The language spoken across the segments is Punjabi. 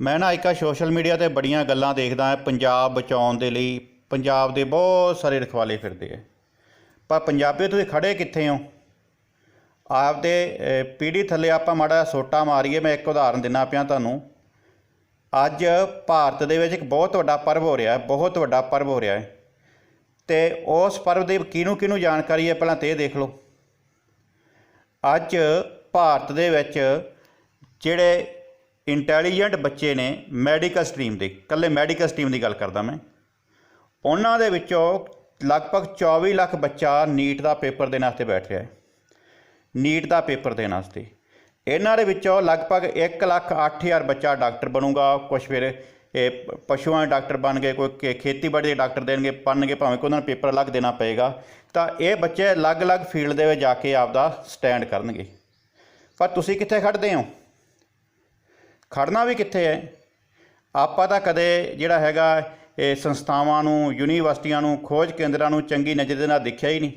ਮੈਂ ਨਾ ਇੱਕ ਸੋਸ਼ਲ ਮੀਡੀਆ ਤੇ ਬੜੀਆਂ ਗੱਲਾਂ ਦੇਖਦਾ ਹਾਂ ਪੰਜਾਬ ਬਚਾਉਣ ਦੇ ਲਈ। ਪੰਜਾਬ ਦੇ ਬਹੁਤ ਸਾਰੇ ਰਖਵਾਲੇ ਫਿਰਦੇ ਆ। ਪਰ ਪੰਜਾਬੀ ਤੁਸੀਂ ਖੜੇ ਕਿੱਥੇ ਹੋ? ਆਪਦੇ ਅਹ, ਪੀੜ੍ਹੀ ਥੱਲੇ ਆਪਾਂ ਮਾੜਾ ਜਿਹਾ ਸੋਟਾ ਮਾਰੀਏ ਮੈਂ ਇੱਕ ਉਦਾਹਰਨ ਦਿੰਨਾ ਪਿਆ ਤੁਹਾਨੂੰ। ਅੱਜ ਭਾਰਤ ਦੇ ਵਿੱਚ ਇੱਕ ਬਹੁਤ ਵੱਡਾ ਪਰਵ ਹੋ ਰਿਹਾ ਹੈ ਬਹੁਤ ਵੱਡਾ ਪਰਵ ਹੋ ਰਿਹਾ ਹੈ। ਤੇ ਉਸ ਪਰਵ ਦੀ ਕਿਹਨੂੰ ਕਿਹਨੂੰ ਜਾਣਕਾਰੀ ਹੈ ਪਹਿਲਾਂ ਤੇ ਇਹ ਦੇਖ ਲਓ। ਅੱਜ ਭਾਰਤ ਦੇ ਵਿੱਚ ਜਿਹੜੇ ਇੰਟੈਲੀਜੈਂਟ ਬੱਚੇ ਨੇ ਮੈਡੀਕਲ ਸਟਰੀਮ ਦੇ, ਇਕੱਲੇ ਮੈਡੀਕਲ ਸਟਰੀਮ ਦੀ ਗੱਲ ਕਰਦਾ ਮੈਂ। ਉਹਨਾਂ ਦੇ ਵਿੱਚੋਂ ਲਗਭਗ 24 ਲੱਖ ਬੱਚਾ ਨੀਟ ਦਾ ਪੇਪਰ ਦੇਣ ਵਾਸਤੇ ਬੈਠ ਰਿਹਾ ਹੈ। ਨੀਟ ਦਾ ਪੇਪਰ ਦੇਣ ਵਾਸਤੇ। ਇਹਨਾਂ ਦੇ ਵਿੱਚੋਂ ਲਗਭਗ 1 ਲੱਖ 8000 ਬੱਚਾ ਡਾਕਟਰ ਬਣੂਗਾ ਕੁਝ ਫਿਰ ਇਹ ਪਸ਼ੂਆਂ ਦੇ ਡਾਕਟਰ ਬਣ ਗਏ, ਕੋਈ ਖੇ- ਖੇਤੀਬਾੜੀ ਦੇ ਡਾਕਟਰ ਦੇਣਗੇ, ਬਣਨਗੇ, ਭਾਵੇਂ ਕੋਈ ਉਹਨਾਂ ਨੂੰ ਪੇਪਰ ਅਲੱਗ ਦੇਣਾ ਪਏਗਾ, ਤਾਂ ਇਹ ਬੱਚੇ ਅਲੱਗ-ਅਲੱਗ ਫੀਲਡ ਦੇ ਵਿੱਚ ਜਾ ਕੇ ਆਪਦਾ ਸਟੈਂਡ ਕਰਨਗੇ। ਪਰ ਤੁਸੀਂ ਕਿੱਥੇ ਖੜਦੇ ਹੋ? ਖੜਨਾ ਵੀ ਕਿੱਥੇ ਹੈ? ਆਪਾਂ ਤਾਂ ਕਦੇ ਜਿਹੜਾ ਹੈਗਾ ਇਹ ਸੰਸਥਾਵਾਂ ਨੂੰ, ਯੂਨੀਵਰਸਿਟੀਆਂ ਨੂੰ, ਖੋਜ ਕੇਂਦਰਾਂ ਨੂੰ ਚੰਗੀ ਨਜ਼ਰ ਦੇ ਨਾਲ ਦੇਖਿਆ ਹੀ ਨਹੀਂ।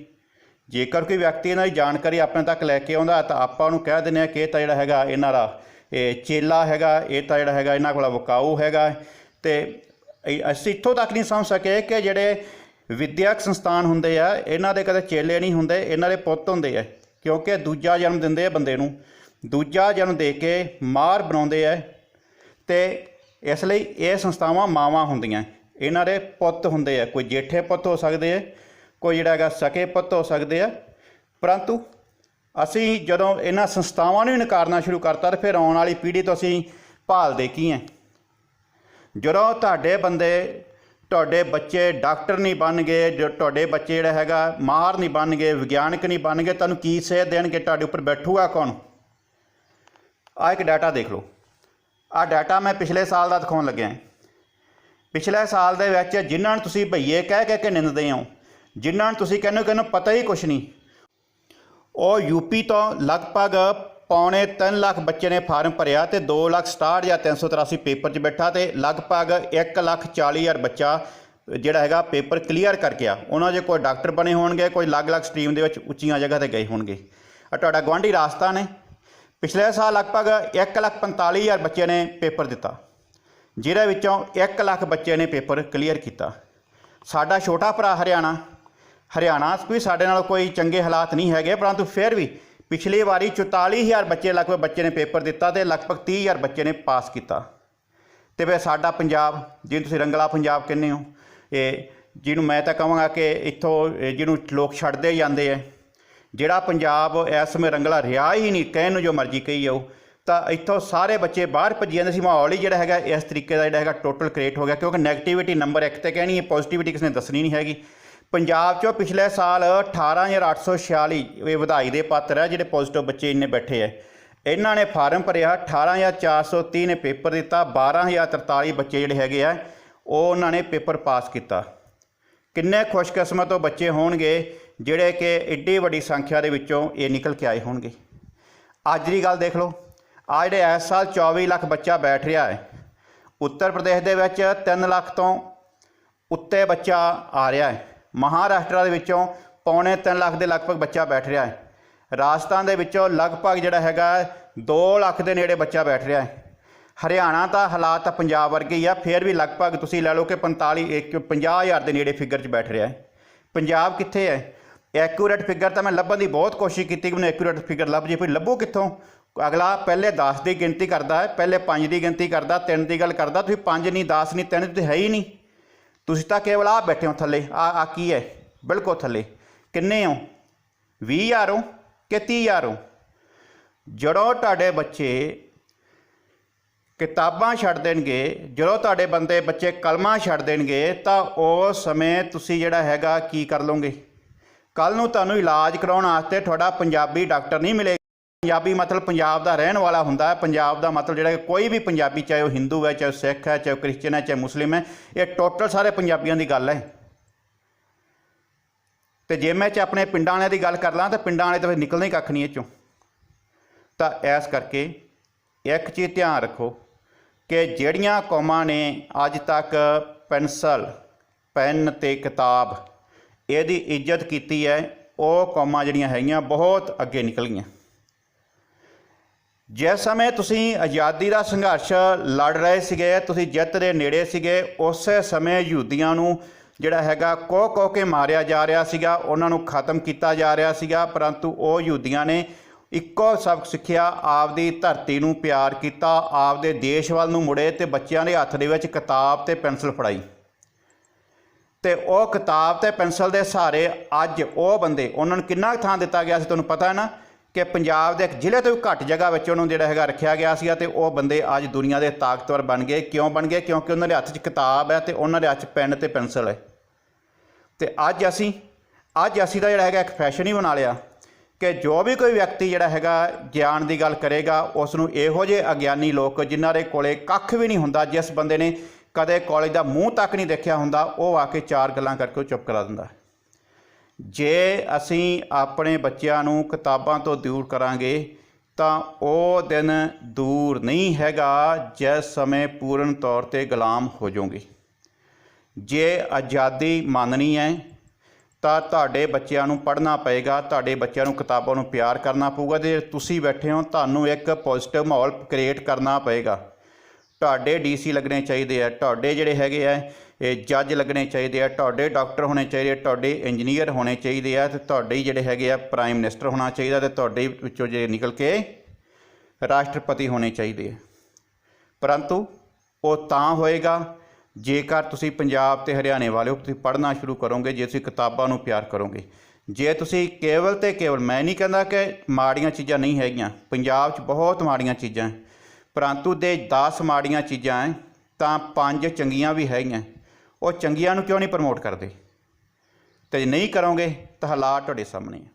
ਜੇਕਰ ਕੋਈ ਵਿਅਕਤੀ ਇਹਨਾਂ ਦੀ ਜਾਣਕਾਰੀ ਆਪਣੇ ਤੱਕ ਲੈ ਕੇ ਆਉਂਦਾ, ਤਾਂ ਆਪਾਂ ਉਹਨੂੰ ਕਹਿ ਦਿੰਦੇ ਆ ਕਿ ਇਹ ਤਾਂ ਜਿਹੜਾ ਹੈਗਾ ਇਹਨਾਂ ਦਾ ਇਹ ਚੇਲਾ ਹੈਗਾ, ਇਹ ਤਾਂ ਜਿਹੜਾ ਹੈਗਾ ਇਹਨਾਂ ਕੋਲ ਵਕਾਊ ਹੈਗਾ। ਤੇ ਅਸੀਂ ਇੱਥੋਂ ਤੱਕ ਨਹੀਂ ਸਮਝ ਸਕੇ ਕਿ ਜਿਹੜੇ ਵਿਦਿਅਕ ਸੰਸਥਾਨ ਹੁੰਦੇ ਆ, ਇਹਨਾਂ ਦੇ ਕਦੇ ਚੇਲੇ ਨਹੀਂ ਹੁੰਦੇ, ਇਹਨਾਂ ਦੇ ਪੁੱਤ ਹੁੰਦੇ ਆ, ਕਿਉਂਕਿ ਦੂਜਾ ਜਨਮ ਦਿੰਦੇ ਆ ਬੰਦੇ ਨੂੰ। ਦੂਜਾ ਜਨਮ ਦੇ ਕੇ ਮਾਰ ਬਣਾਉਂਦੇ ਆ ਤੇ ਇਸ ਲਈ ਇਹ ਸੰਸਥਾਵਾਂ ਮਾਵਾਂ ਹੁੰਦੀਆਂ। ਇਹਨਾਂ ਦੇ ਪੁੱਤ ਹੁੰਦੇ ਆ ਕੋਈ ਜੇਠੇ ਪੁੱਤ ਹੋ ਸਕਦੇ ਆ ਕੋਈ ਜਿਹੜਾ ਹੈਗਾ ਸਕੇ ਪੁੱਤ ਹੋ ਸਕਦੇ ਆ ਪਰੰਤੂ ਅਸੀਂ ਜਦੋਂ ਇਹਨਾਂ ਸੰਸਥਾਵਾਂ ਨੂੰ ਹੀ ਨਕਾਰਨਾ ਸ਼ੁਰੂ ਕਰਤਾ ਤੇ ਫਿਰ ਆਉਣ ਵਾਲੀ ਪੀੜ੍ਹੀ ਤੋਂ ਅਸੀਂ ਭਾਲਦੇ ਕੀ ਹੈ ਜਦੋਂ ਤੁਹਾਡੇ ਬੰਦੇ, ਤੁਹਾਡੇ ਬੱਚੇ ਡਾਕਟਰ ਨਹੀਂ ਬਣ ਗਏ, ਜੋ ਤੁਹਾਡੇ ਬੱਚੇ ਜਿਹੜਾ ਹੈਗਾ ਮਾਹਰ ਨਹੀਂ ਬਣ ਗਏ, ਵਿਗਿਆਨਕ ਨਹੀਂ ਬਣ ਗਏ, ਤੁਹਾਨੂੰ ਕੀ ਸੇਧ ਦੇਣਗੇ, ਤੁਹਾਡੇ ਉੱਪਰ ਬੈਠੂਗਾ ਕੌਣ? ਆ ਇੱਕ ਡਾਟਾ ਦੇਖ ਲਓ। ਆ ਡਾਟਾ ਮੈਂ ਪਿਛਲੇ ਸਾਲ ਦਾ ਦਿਖਾਉਣ ਲੱਗਿਆ। ਪਿਛਲੇ ਸਾਲ ਦੇ ਵਿੱਚ ਜਿਨ੍ਹਾਂ ਨੂੰ ਤੁਸੀਂ ਭਈਏ ਕਹਿ ਕਹਿ ਕੇ ਨਿੰਦਦੇ ਹੋ, ਜਿਨ੍ਹਾਂ ਨੂੰ ਤੁਸੀਂ ਕਹਿੰਦੇ ਹੋ ਕਿ ਪਤਾ ਹੀ ਕੁਛ ਨਹੀਂ, ਉਹ ਯੂਪੀ ਤੋਂ ਲਗਭਗ ਪੌਣੇ 3 ਲੱਖ ਬੱਚੇ ਨੇ ਫਾਰਮ ਭਰਿਆ ਤੇ 2 ਲੱਖ 67 ਜਾਂ 383 ਪੇਪਰ 'ਚ ਬੈਠਾ ਤੇ ਲਗਭਗ 1 ਲੱਖ 40 ਹਜ਼ਾਰ ਬੱਚਾ ਜਿਹੜਾ ਹੈਗਾ ਪੇਪਰ ਕਲੀਅਰ ਕਰਕੇ ਆ ਉਹਨਾਂ ਦੇ ਕੋਈ ਡਾਕਟਰ ਬਣੇ ਹੋਣਗੇ, ਕੋਈ ਅਲੱਗ-ਅਲੱਗ ਸਟਰੀਮ ਦੇ ਵਿੱਚ ਉੱਚੀਆਂ ਜਗ੍ਹਾ ਤੇ ਗਏ ਹੋਣਗੇ। ਆ ਤੁਹਾਡਾ ਗਵਾਂਢੀ ਰਾਜਸਥਾਨ ਹੈ। ਪਿਛਲੇ ਸਾਲ ਲਗਭਗ 1 ਲੱਖ 45 ਹਜ਼ਾਰ ਬੱਚੇ ਨੇ ਪੇਪਰ ਦਿੱਤਾ, ਜਿਹਦੇ ਵਿੱਚੋਂ 1 ਲੱਖ ਬੱਚਿਆਂ ਨੇ ਪੇਪਰ ਕਲੀਅਰ ਕੀਤਾ। ਸਾਡਾ ਛੋਟਾ ਭਰਾ ਹਰਿਆਣਾ ਹਰਿਆਣਾ 'ਚ ਵੀ ਸਾਡੇ ਨਾਲ ਕੋਈ ਚੰਗੇ ਹਾਲਾਤ ਨਹੀਂ ਹੈਗੇ, ਪਰੰਤੂ ਫਿਰ ਵੀ ਪਿਛਲੀ ਵਾਰੀ 44000 ਬੱਚੇ ਲਗਭਗ ਬੱਚੇ ਨੇ ਪੇਪਰ ਦਿੱਤਾ ਤੇ ਲਗਭਗ 30000 ਬੱਚੇ ਨੇ ਪਾਸ ਕੀਤਾ। ਤੇ ਫਿਰ ਸਾਡਾ ਪੰਜਾਬ, ਜਿਹਨੂੰ ਤੁਸੀਂ ਰੰਗਲਾ ਪੰਜਾਬ ਕਹਿੰਦੇ ਹੋ, ਇਹ ਜਿਹਨੂੰ ਮੈਂ ਤਾਂ ਕਹਾਂਗਾ ਕਿ ਇੱਥੋਂ ਜਿਹਨੂੰ ਲੋਕ ਛੱਡਦੇ ਜਾਂਦੇ ਆ ਜਿਹੜਾ ਪੰਜਾਬ ਇਸ ਸਮੇਂ ਰੰਗਲਾ ਰਿਹਾ ਹੀ ਨਹੀਂ, ਕਹਿਣ ਨੂੰ ਜੋ ਮਰਜ਼ੀ ਕਹੀ ਜਾਓ, ਤਾਂ ਇੱਥੋਂ ਸਾਰੇ ਬੱਚੇ ਬਾਹਰ ਭੱਜੀ ਜਾਂਦੇ ਸੀ, ਮਾਹੌਲ ਹੀ ਜਿਹੜਾ ਹੈਗਾ ਇਸ ਤਰੀਕੇ ਦਾ ਜਿਹੜਾ ਹੈਗਾ ਟੋਟਲ ਕ੍ਰੀਏਟ ਹੋ ਗਿਆ, ਕਿਉਂਕਿ ਨੈਗੇਟਿਵਿਟੀ ਨੰਬਰ 1 ਤੇ ਕਹਿਣੀ ਹੈ ਪੋਜ਼ਿਟਿਵਿਟੀ ਕਿਸੇ ਨੇ ਦੱਸਣੀ ਨਹੀਂ ਹੈਗੀ। ਪੰਜਾਬ 'ਚੋਂ ਪਿਛਲੇ ਸਾਲ 18846 ਇਹ ਵਧਾਈ ਦੇ ਪਾਤਰ ਹੈ ਜਿਹੜੇ ਪੋਜ਼ਿਟਿਵ ਬੱਚੇ ਇੰਨੇ ਬੈਠੇ ਹੈ ਇਹਨਾਂ ਨੇ ਫਾਰਮ ਭਰਿਆ 18430 ਨੇ ਪੇਪਰ ਦਿੱਤਾ 12043 ਬੱਚੇ ਜਿਹੜੇ ਹੈਗੇ ਆ, ਉਹ ਉਹਨਾਂ ਨੇ ਪੇਪਰ ਪਾਸ ਕੀਤਾ। ਕਿੰਨੇ ਖੁਸ਼ਕਿਸਮਤ ਉਹ ਬੱਚੇ ਹੋਣਗੇ ਜਿਹੜੇ ਕਿ ਏਡੀ ਵੱਡੀ ਸੰਖਿਆ ਦੇ ਵਿੱਚੋਂ ਇਹ ਨਿਕਲ ਕੇ ਆਏ ਹੋਣਗੇ। ਅੱਜ ਦੀ ਗੱਲ ਦੇਖ ਲਓ। ਆ ਜਿਹੜੇ ਇਸ ਸਾਲ 24 ਲੱਖ ਬੱਚਾ ਬੈਠ ਰਿਹਾ ਹੈ। ਉੱਤਰ ਪ੍ਰਦੇਸ਼ ਦੇ ਵਿੱਚ 3 ਲੱਖ ਤੋਂ ਉੱਤੇ ਬੱਚਾ ਆ ਰਿਹਾ ਹੈ। ਮਹਾਰਾਸ਼ਟਰ ਦੇ ਵਿੱਚੋਂ ਪੌਣੇ 3 ਲੱਖ ਦੇ ਲਗਭਗ ਬੱਚਾ ਬੈਠ ਰਿਹਾ ਹੈ। ਰਾਜਸਥਾਨ ਦੇ ਵਿੱਚੋਂ ਲਗਭਗ ਜਿਹੜਾ ਹੈਗਾ 2 ਲੱਖ ਦੇ ਨੇੜੇ ਬੱਚਾ ਬੈਠ ਰਿਹਾ ਹੈ। ਹਰਿਆਣਾ ਤਾਂ ਹਾਲਾਤ ਪੰਜਾਬ ਵਰਗੇ ਹੀ ਆ। ਫਿਰ ਵੀ ਲਗਭਗ ਤੁਸੀਂ ਲੈ ਲਓ ਕਿ 45 ਇੱਕ 50000 ਦੇ ਨੇੜੇ ਫਿਗਰ 'ਚ ਬੈਠ ਰਿਹਾ ਹੈ। ਪੰਜਾਬ ਕਿੱਥੇ ਹੈ? ਐਕੂਰੇਟ ਫਿਗਰ ਤਾਂ ਮੈਂ ਲੱਭਣ ਦੀ ਬਹੁਤ ਕੋਸ਼ਿਸ਼ ਕੀਤੀ ਕਿ ਮੈਨੂੰ ਐਕੂਰੇਟ ਫਿਗਰ ਲੱਭ ਜੇ ਕੋਈ ਲੱਭੋ ਕਿੱਥੋਂ? ਅਗਲਾ ਪਹਿਲੇ 10 ਦੀ ਗਿਣਤੀ ਕਰਦਾ ਹੈ, ਪਹਿਲੇ 5 ਦੀ ਗਿਣਤੀ ਕਰਦਾ 3 ਦੀ ਗੱਲ ਕਰਦਾ, ਤੁਸੀਂ 5 ਨਹੀਂ 10 ਨਹੀਂ 3 ਤੇ ਹੈ ਹੀ ਨਹੀਂ। ਤੁਸੀਂ ਤਾਂ ਕੇਵਲ ਆ ਬੈਠੇ ਹੋ ਥੱਲੇ ਆ ਆ ਕੀ ਹੈ? ਬਿਲਕੁਲ ਥੱਲੇ। ਕਿੰਨੇ ਹੋ? 20000 ਹੋ ਕਿ 30000 ਹੋ? ਜਦੋਂ ਤੁਹਾਡੇ ਬੱਚੇ ਕਿਤਾਬਾਂ ਛੱਡ ਦੇਣਗੇ, ਜਦੋਂ ਤੁਹਾਡੇ ਬੰਦੇ ਬੱਚੇ ਕਲਮਾਂ ਛੱਡ ਦੇਣਗੇ, ਤਾਂ ਉਸ ਸਮੇਂ ਤੁਸੀਂ ਜਿਹੜਾ ਹੈਗਾ ਕੀ ਕਰ ਲਓਗੇ? ਕੱਲ ਨੂੰ ਤੁਹਾਨੂੰ ਇਲਾਜ ਕਰਾਉਣ ਵਾਸਤੇ ਤੁਹਾਡਾ ਪੰਜਾਬੀ ਡਾਕਟਰ ਨਹੀਂ ਮਿਲੇਗਾ। ਪੰਜਾਬੀ ਮਤਲਬ ਪੰਜਾਬ ਦਾ ਰਹਿਣ ਵਾਲਾ ਹੁੰਦਾ ਹੈ। ਪੰਜਾਬ ਦਾ ਮਤਲਬ ਜਿਹੜਾ ਕੋਈ ਵੀ ਪੰਜਾਬੀ, ਚਾਹੇ ਉਹ ਹਿੰਦੂ ਹੈ, ਚਾਹੇ ਉਹ ਸਿੱਖ ਹੈ, ਚਾਹੇ ਉਹ ਕ੍ਰਿਸਚਨ ਹੈ, ਚਾਹੇ ਮੁਸਲਿਮ ਹੈ, ਇਹ ਟੋਟਲ ਸਾਰੇ ਪੰਜਾਬੀਆਂ ਦੀ ਗੱਲ ਹੈ। ਤੇ ਜੇ ਮੈਂ ਚ ਆਪਣੇ ਪਿੰਡਾਂ ਵਾਲਿਆਂ ਦੀ ਗੱਲ ਕਰ ਲਾਂ, ਤਾਂ ਪਿੰਡਾਂ ਵਾਲੇ ਤਾਂ ਫਿਰ ਨਿਕਲਣਾ ਹੀ ਕੱਖ ਨਹੀਂ ਇਹ ਚੋਂ ਤਾਂ ਐਸ ਕਰਕੇ ਇੱਕ ਚੀਜ਼ ਧਿਆਨ ਰੱਖੋ ਕਿ ਜਿਹੜੀਆਂ ਕੌਮਾਂ ਨੇ ਅੱਜ ਤੱਕ ਪੈਨਸਲ, ਪੈਨ ਤੇ ਕਿਤਾਬ ਇਹਦੀ ਇੱਜ਼ਤ ਕੀਤੀ ਹੈ, ਉਹ ਕੌਮਾਂ ਜਿਹੜੀਆਂ ਹੈਗੀਆਂ ਬਹੁਤ ਅੱਗੇ ਨਿਕਲ ਗਈਆਂ ਜਿਸ ਸਮੇਂ ਤੁਸੀਂ ਆਜ਼ਾਦੀ ਦਾ ਸੰਘਰਸ਼ ਲੜ ਰਹੇ ਸੀਗੇ, ਤੁਸੀਂ ਜਿੱਤ ਦੇ ਨੇੜੇ ਸੀਗੇ, ਉਸੇ ਸਮੇਂ ਯਹੂਦੀਆਂ ਨੂੰ ਜਿਹੜਾ ਹੈਗਾ ਕੋਹ ਕੋਹ ਕੇ ਮਾਰਿਆ ਜਾ ਰਿਹਾ ਸੀਗਾ, ਉਹਨਾਂ ਨੂੰ ਖਤਮ ਕੀਤਾ ਜਾ ਰਿਹਾ ਸੀਗਾ, ਪਰੰਤੂ ਉਹ ਯਹੂਦੀਆਂ ਨੇ ਇੱਕੋ ਸਬਕ ਸਿੱਖਿਆ, ਆਪਦੀ ਧਰਤੀ ਨੂੰ ਪਿਆਰ ਕੀਤਾ, ਆਪਦੇ ਦੇਸ਼ ਵੱਲ ਨੂੰ ਮੁੜੇ ਤੇ ਬੱਚਿਆਂ ਦੇ ਹੱਥ ਦੇ ਵਿੱਚ ਕਿਤਾਬ ਤੇ ਪੈਨਸਲ ਫੜਾਈ। ਤੇ ਉਹ ਕਿਤਾਬ ਤੇ ਪੈਨਸਲ ਦੇ ਸਹਾਰੇ ਅੱਜ ਉਹ ਬੰਦੇ, ਉਹਨਾਂ ਨੂੰ ਕਿੰਨਾ ਕੁ ਥਾਂ ਦਿੱਤਾ ਗਿਆ ਸੀ ਤੁਹਾਨੂੰ ਪਤਾ ਹੈ ਨਾ? ਕਿ ਪੰਜਾਬ ਦੇ ਇੱਕ ਜ਼ਿਲ੍ਹੇ ਤੋਂ ਵੀ ਘੱਟ ਜਗ੍ਹਾ ਵਿੱਚ ਉਹਨੂੰ ਜਿਹੜਾ ਹੈਗਾ ਰੱਖਿਆ ਗਿਆ ਸੀਗਾ ਤੇ ਉਹ ਬੰਦੇ ਅੱਜ ਦੁਨੀਆ ਦੇ ਤਾਕਤਵਰ ਬਣ ਗਏ। ਕਿਉਂ ਬਣ ਗਏ? ਕਿਉਂਕਿ ਉਹਨਾਂ ਦੇ ਹੱਥ 'ਚ ਕਿਤਾਬ ਹੈ ਤੇ ਉਹਨਾਂ ਦੇ ਹੱਥ 'ਚ ਪੈਨ ਤੇ ਪੈਨਸਲ ਹੈ। ਤੇ ਅੱਜ ਅਸੀਂ ਅੱਜ ਅਸੀਂ ਦਾ ਜਿਹੜਾ ਹੈਗਾ ਇੱਕ ਫੈਸ਼ਨ ਹੀ ਬਣਾ ਲਿਆ ਕਿ ਜੋ ਵੀ ਕੋਈ ਵਿਅਕਤੀ ਜਿਹੜਾ ਹੈਗਾ ਗਿਆਨ ਦੀ ਗੱਲ ਕਰੇਗਾ, ਉਸ ਨੂੰ ਇਹੋ ਜਿਹੇ ਅਗਿਆਨੀ ਲੋਕ ਜਿਨ੍ਹਾਂ ਦੇ ਕੋਲੇ ਕੱਖ ਵੀ ਨਹੀਂ ਹੁੰਦਾ, ਜਿਸ ਬੰਦੇ ਨੇ ਕਦੇ ਕਾਲਜ ਦਾ ਮੂੰਹ ਤੱਕ ਨਹੀਂ ਦੇਖਿਆ ਹੁੰਦਾ, ਉਹ ਆ ਕੇ ਚਾਰ ਗੱਲਾਂ ਕਰਕੇ ਉਹ ਚੁੱਪ ਕਰਾ ਦਿੰਦਾ। ਜੇ ਅਸੀਂ ਆਪਣੇ ਬੱਚਿਆਂ ਨੂੰ ਕਿਤਾਬਾਂ ਤੋਂ ਦੂਰ ਕਰਾਂਗੇ, ਤਾਂ ਉਹ ਦਿਨ ਦੂਰ ਨਹੀਂ ਹੈਗਾ, ਜਿਸ ਸਮੇਂ ਪੂਰਨ ਤੌਰ ਤੇ ਗੁਲਾਮ ਹੋ ਜਾਓਗੇ। ਜੇ ਆਜ਼ਾਦੀ ਮੰਨਣੀ ਹੈ, ਤਾਂ ਤੁਹਾਡੇ ਬੱਚਿਆਂ ਨੂੰ ਪੜ੍ਹਨਾ ਪਏਗਾ, ਤੁਹਾਡੇ ਬੱਚਿਆਂ ਨੂੰ ਕਿਤਾਬਾਂ ਨੂੰ ਪਿਆਰ ਕਰਨਾ ਪਊਗਾ, ਤੇ ਤੁਸੀਂ ਬੈਠੇ ਹੋ, ਤੁਹਾਨੂੰ ਇੱਕ ਪੋਜ਼ਿਟਿਵ ਮਾਹੌਲ ਕ੍ਰੀਏਟ ਕਰਨਾ ਪਏਗਾ। ਤੁਹਾਡੇ ਡੀਸੀ ਲੱਗਣੇ ਚਾਹੀਦੇ ਆ, ਤੁਹਾਡੇ ਜਿਹੜੇ ਹੈਗੇ ਆ, ਇਹ ਜੱਜ ਲੱਗਣੇ ਚਾਹੀਦੇ ਆ, ਤੁਹਾਡੇ ਡਾਕਟਰ ਹੋਣੇ ਚਾਹੀਦੇ ਆ, ਤੁਹਾਡੇ ਇੰਜੀਨੀਅਰ ਹੋਣੇ ਚਾਹੀਦੇ ਆ, ਤੇ ਤੁਹਾਡੇ ਹੀ ਜਿਹੜੇ ਹੈਗੇ ਆ ਪ੍ਰਾਈਮ ਮਿਨਿਸਟਰ ਹੋਣਾ ਚਾਹੀਦਾ ਤੇ ਤੁਹਾਡੇ ਵਿੱਚੋਂ ਜੇ ਨਿਕਲ ਕੇ ਰਾਸ਼ਟਰਪਤੀ ਹੋਣੇ ਚਾਹੀਦੇ ਆ। ਪਰੰਤੂ ਉਹ ਤਾਂ ਹੋਏਗਾ ਜੇਕਰ ਤੁਸੀਂ ਪੰਜਾਬ ਤੇ ਹਰਿਆਣੇ ਵਾਲਿਓ ਤੁਸੀਂ ਪੜ੍ਹਨਾ ਸ਼ੁਰੂ ਕਰੋਗੇ, ਜੇ ਤੁਸੀਂ ਕਿਤਾਬਾਂ ਨੂੰ ਪਿਆਰ ਕਰੋਗੇ। ਜੇ ਤੁਸੀਂ ਕੇਵਲ ਤੇ ਕੇਵਲ, ਮੈਂ ਨਹੀਂ ਕਹਿੰਦਾ ਕਿ ਮਾੜੀਆਂ ਚੀਜ਼ਾਂ ਨਹੀਂ ਹੈਗੀਆਂ, ਪੰਜਾਬ 'ਚ ਬਹੁਤ ਮਾੜੀਆਂ ਚੀਜ਼ਾਂ। ਪਰੰਤੂ ਦੇ 10 ਮਾੜੀਆਂ ਚੀਜ਼ਾਂ ਹੈ ਤਾਂ ਪੰਜ ਚੰਗੀਆਂ ਵੀ ਹੈਗੀਆਂ। ਉਹ ਚੰਗੀਆਂ ਨੂੰ ਕਿਉਂ ਨਹੀਂ ਪ੍ਰਮੋਟ ਕਰਦੇ? ਤੇ ਜੇ ਨਹੀਂ ਕਰੋਗੇ ਤਾਂ ਹਾਲਾਤ ਤੁਹਾਡੇ ਸਾਹਮਣੇ ਹੈ